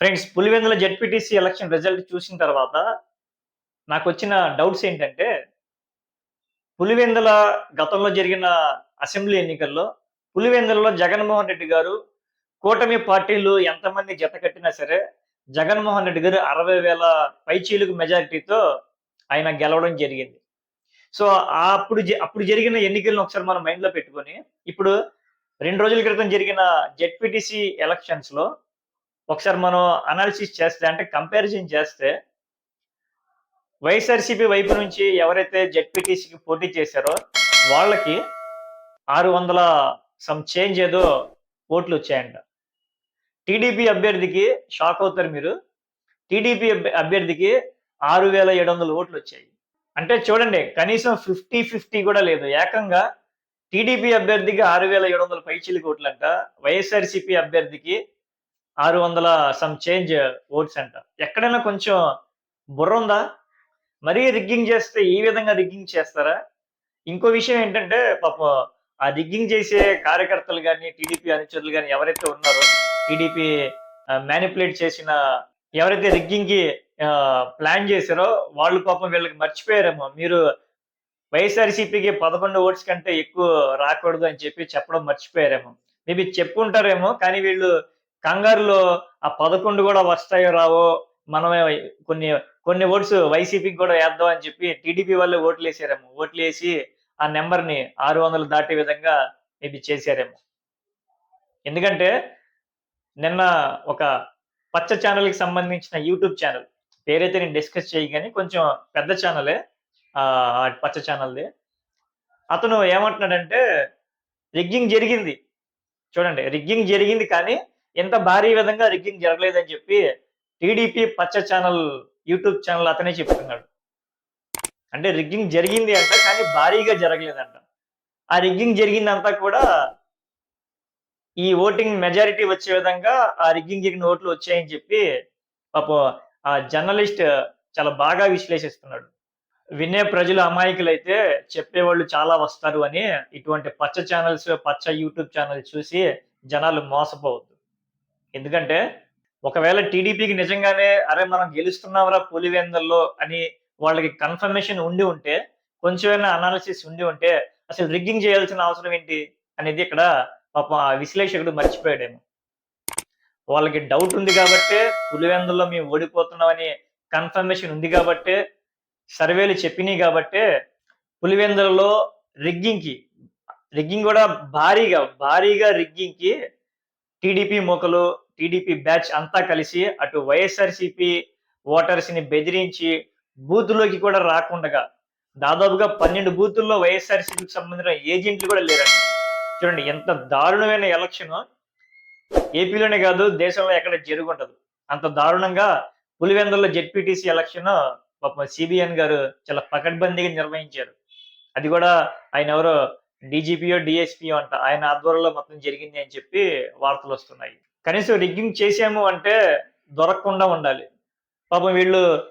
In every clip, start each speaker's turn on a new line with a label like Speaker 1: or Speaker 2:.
Speaker 1: Friends Pulivendula ZPTC election result చూసిన తర్వాత నాకు వచ్చిన డౌట్స్ ఏంటంటే పులివెందుల గతంలో జరిగిన అసెంబ్లీ ఎన్నికల్లో పులివెందులలో జగన్మోహన్ రెడ్డి గారు కూటమి పార్టీలు ఎంతమంది జత కట్టినా సరే జగన్మోహన్ రెడ్డి గారు అరవై వేల పైచీలకు మెజారిటీతో ఆయన గెలవడం జరిగింది. సో అప్పుడు అప్పుడు జరిగిన ఎన్నికలను ఒకసారి మనం మైండ్లో పెట్టుకొని ఇప్పుడు రెండు రోజుల క్రితం జరిగిన జెడ్పీటీసీ ఎలక్షన్స్లో ఒకసారి మనం అనాలిసిస్ చేస్తే అంటే కంపారిజన్ చేస్తే వైఎస్ఆర్సీపీ వైపు నుంచి ఎవరైతే జెడ్పీటీసీకి పోటీ చేశారో వాళ్ళకి ఆరు వందల సమ్ చేంజ్ ఏదో ఓట్లు వచ్చాయంట. టీడీపీ అభ్యర్థికి షాక్ అవుతారు మీరు. టీడీపీ అభ్యర్థికి ఆరు వేల ఏడు వందల ఓట్లు వచ్చాయి. అంటే చూడండి కనీసం ఫిఫ్టీ ఫిఫ్టీ కూడా లేదు. ఏకంగా టీడీపీ అభ్యర్థికి ఆరు వేల ఏడు వందల పైచిలి కోట్లంట వైఎస్ఆర్సీపీ అభ్యర్థికి ఆరు వందల సమ్ చేంజ్ ఓట్స్ అంట ఎక్కడైనా కొంచెం బుర్ర ఉందా మరీ రిగ్గింగ్ చేస్తే ఈ విధంగా రిగ్గింగ్ చేస్తారా? ఇంకో విషయం ఏంటంటే పాపం ఆ రిగ్గింగ్ చేసే కార్యకర్తలు కానీ టీడీపీ అనుచరులు కానీ ఎవరైతే ఉన్నారో టీడీపీ మ్యానిపులేట్ చేసిన ఎవరైతే రిగ్గింగ్కి ప్లాన్ చేశారో వాళ్ళు పాపం వీళ్ళకి మర్చిపోయారేమో. మీరు వైఎస్ఆర్సీపీకి పదకొండు ఓట్స్ కంటే ఎక్కువ రాకూడదు అని చెప్పి చెప్పడం మర్చిపోయారేమో. మేబీ చెప్పుకుంటారేమో కానీ వీళ్ళు కంగారులో ఆ పదకొండు కూడా వస్తాయో రావో మనమే కొన్ని కొన్ని ఓట్స్ వైసీపీకి కూడా వేద్దాం అని చెప్పి టీడీపీ వాళ్ళు ఓట్లు వేసారేమో ఓట్లు వేసి ఆ నెంబర్ని ఆరు వందలు దాటే విధంగా మేబీ చేశారేమో. ఎందుకంటే నిన్న ఒక పచ్చ ఛానల్కి సంబంధించిన యూట్యూబ్ ఛానల్ పేరైతే నేను డిస్కస్ చేయగానే కొంచెం పెద్ద ఛానలే పచ్చ ఛానల్ది. అతను ఏమంటున్నాడంటే రిగ్గింగ్ జరిగింది. చూడండి రిగ్గింగ్ జరిగింది కానీ ఎంత భారీ విధంగా రిగ్గింగ్ జరగలేదని చెప్పి టీడీపీ పచ్చ ఛానల్ యూట్యూబ్ ఛానల్ అతనే చెప్తున్నాడు అంటే రిగ్గింగ్ జరిగింది అంట కానీ భారీగా జరగలేదంట. ఆ రిగ్గింగ్ జరిగిందంతా కూడా ఈ ఓటింగ్ మెజారిటీ వచ్చే విధంగా ఆ రిగ్గింగ్ జరిగిన ఓట్లు వచ్చాయని చెప్పి పాపం ఆ జర్నలిస్ట్ చాలా బాగా విశ్లేషిస్తున్నాడు. వినే ప్రజలు అమాయకులైతే చెప్పేవాళ్ళు చాలా వస్తారు అని ఇటువంటి పచ్చ ఛానల్స్ పచ్చ యూట్యూబ్ ఛానల్స్ చూసి జనాలు మోసపోవద్దు. ఎందుకంటే ఒకవేళ టీడీపీకి నిజంగానే అరే మనం గెలుస్తున్నాంరా పులివెందల్లో అని వాళ్ళకి కన్ఫర్మేషన్ ఉండి ఉంటే కొంచెమైనా అనాలిసిస్ ఉండి ఉంటే అసలు రిగ్గింగ్ చేయాల్సిన అవసరం ఏంటి అనేది ఇక్కడ పాపం ఆ విశ్లేషకుడు మర్చిపోయాడేమో. వాళ్ళకి డౌట్ ఉంది కాబట్టే పులివెందుల్లో మేము ఓడిపోతున్నామని కన్ఫర్మేషన్ ఉంది కాబట్టే సర్వేలు చెప్పినాయి కాబట్టే పులివెందులలో రిగ్గింగ్కి రిగ్గింగ్ కూడా భారీగా భారీగా రిగ్గింగ్కి టీడీపీ మొక్కలు టీడీపీ బ్యాచ్ అంతా కలిసి అటు వైఎస్ఆర్సీపీ ఓటర్స్ని బెదిరించి బూత్లోకి కూడా రాకుండా దాదాపుగా పన్నెండు బూతుల్లో వైఎస్ఆర్సీపీకి సంబంధించిన ఏజెంట్లు కూడా లేరండి. చూడండి ఎంత దారుణమైన ఎలక్షన్. ఏపీలోనే కాదు దేశంలో ఎక్కడ జరుగుంటదు అంత దారుణంగా పులివెందుల్లో జెడ్పీటీసీ ఎలక్షన్ పాపం సిబిఎన్ గారు చాలా పకడ్బందీగా నిర్వహించారు. అది కూడా ఆయన ఎవరో డీజీపీయో డిఎస్పీయో అంట. ఆయన ఆధ్వర్యంలో మొత్తం జరిగింది అని చెప్పి వార్తలు వస్తున్నాయి. కనీసం రిగ్గింగ్ చేసాము అంటే దొరకకుండా ఉండాలి. పాపం వీళ్ళు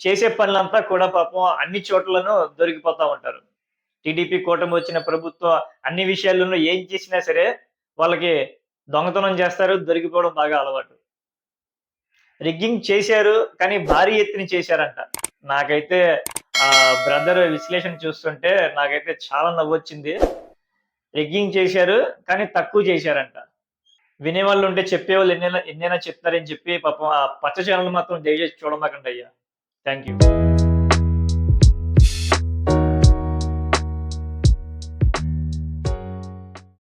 Speaker 1: చేసే పనులంతా కూడా పాపం అన్ని చోట్లను దొరికిపోతూ ఉంటారు. టీడీపీ కూటమి వచ్చిన ప్రభుత్వం అన్ని విషయాల్లోనూ ఏం చేసినా సరే వాళ్ళకి దొంగతనం చేస్తారు దొరికిపోవడం బాగా అలవాటు. రిగ్గింగ్ చేశారు కానీ భారీ ఎత్తున చేశారంట. నాకైతే బ్రదర్ విశ్లేషణ చూస్తుంటే నాకైతే చాలా నవ్వొచ్చింది ఎగ్గింగ్ చేశారు కానీ తక్కువ చేశారంట. వినేవాళ్ళు ఉంటే చెప్పేవాళ్ళు ఎన్నైనా ఎన్నైనా చెప్తారని చెప్పి పాపం ఆ పచ్చ ఛానల్ మాత్రం దయచేసి చూడమాకండి అయ్యా. Thank you